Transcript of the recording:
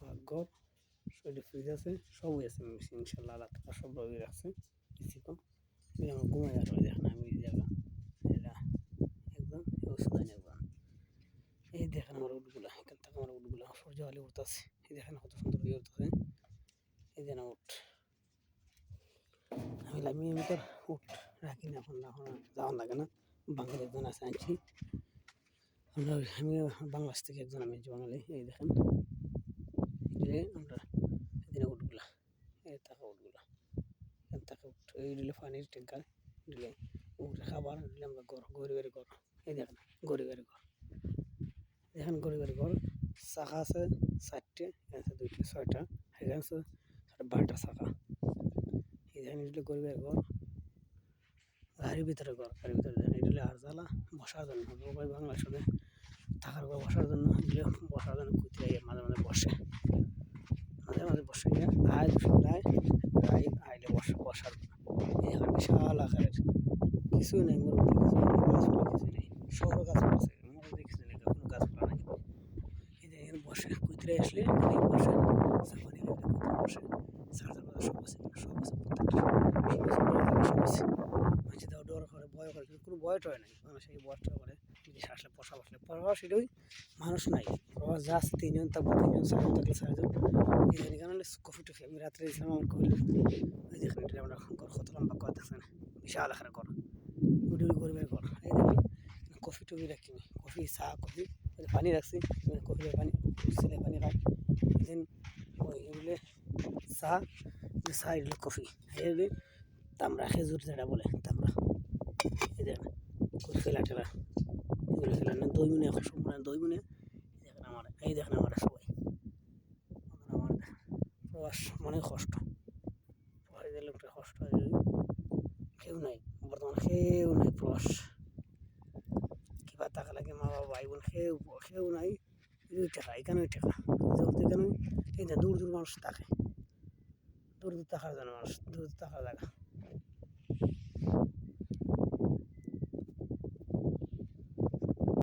আমার ঘর শরীরে ফ্রিজ আছে সবই আছে ইনশাল্লাহ আল্লাহ সব রবি রাখছে। বেশি কম। আমার ঘুমাই যাবে দেখেন আমি জায়গা একদম ওষুধ একদম এই দেখেন আমার উটগুলা এখান থেকে আমার উটগুলা সূর্য আলী উঠতেছে এই দেখেন কত সুন্দর হয়ে উঠতেছে এই দেখেন উঠ। আমি আমি আমি তো উঠ রাখি না, এখন এখন যাওয়ার লাগে না। বাঙালি একজন আছে, আনছি। আমরা, আমি বাংলাদেশ থেকে একজন আমি বাঙালি এই দেখেন। এই আমরা এদিনে উটগুলা এই থাকা উটগুলা এখান থেকে উঠ, এই দিলে পানির ট্যাঙ্কার দিলে উঠে খাবার দিলে আমরা ঘর, গরিবের ঘর। এই দেখেন, গরিবের ঘর। দেখেন গরিবের ঘর, শাখা আছে চারটে, আছে দুইটা, ছয়টা, এখানে আছে বারোটা শাখা। দেখেন এটা গরিবের ঘর, গাড়ির ভিতরে ঘর, গাড়ির ভিতরে দেখেন এটা হলো আরজালা বসার জন্য সবাই বাংলাদেশে থাকার ঘর বসার জন্য এগুলো বসার জন্য কুতিয়ে আয় সদায় আয় আইলে বসে, বসার এই বিশাল আকারের। কিছুই নেই, মোর মধ্যে কিছু নেই গাছপালা কিছু নেই, শহর গাছপালা আছে, মোর মধ্যে কিছু নেই কোনো গাছপালা নাই। এই যে এখানে বসে, কুতরে আসলে বসে সাফানি বসে সারদার কথা সব আছে সব আছে, প্রত্যেকটা সব আছে মাঝে দাও ডর করে, ভয় করে, কিন্তু কোনো ভয় টয় নাই, মানুষ এই ভয়টা করে আসলে বসা বসলে প্রবাস মানুষ নাই। প্রবাস যা আছে তিনজন থাকব, তিনজন চারজন থাকলে চারজন এখানে কেন কফি টফি আমি রাত্রে দিয়েছিলাম আমার কহিল ওই এটা আমরা ঘর কত লম্বা কর দেখছেন? বিশাল আকারের ঘর। উডি গরিবের ঘর। এই দেখেন কফি টফি রাখি কফি চা কফি পানি রাখছি। কফি পানি ছেলে পানি খায় দেন ওই এগুলো চা চা এগুলো কফি এগুলো তামরা খেজুর যেটা বলে তামরা এই দেখেন খেলা টেলা এগুলো খেলা না দই মনে এখন সব মানে দই এই দেখেন আমার, এই দেখেন আমার সবাই। আমার প্রবাস মনে কষ্ট। লোকটা কষ্ট হয় কেউ নাই, বর্তমানে কেউ নাই প্রবাস। কিবা টাকা লাগে, মা বাবা, ভাই বোন, কেউ কেউ নাই। ওই টাকা, এখানে ওই টাকা। এখানে? দূর দূর মানুষ থাকে। দূর দূর থাকার জন্য মানুষ, দূর দূর থাকার জায়গা।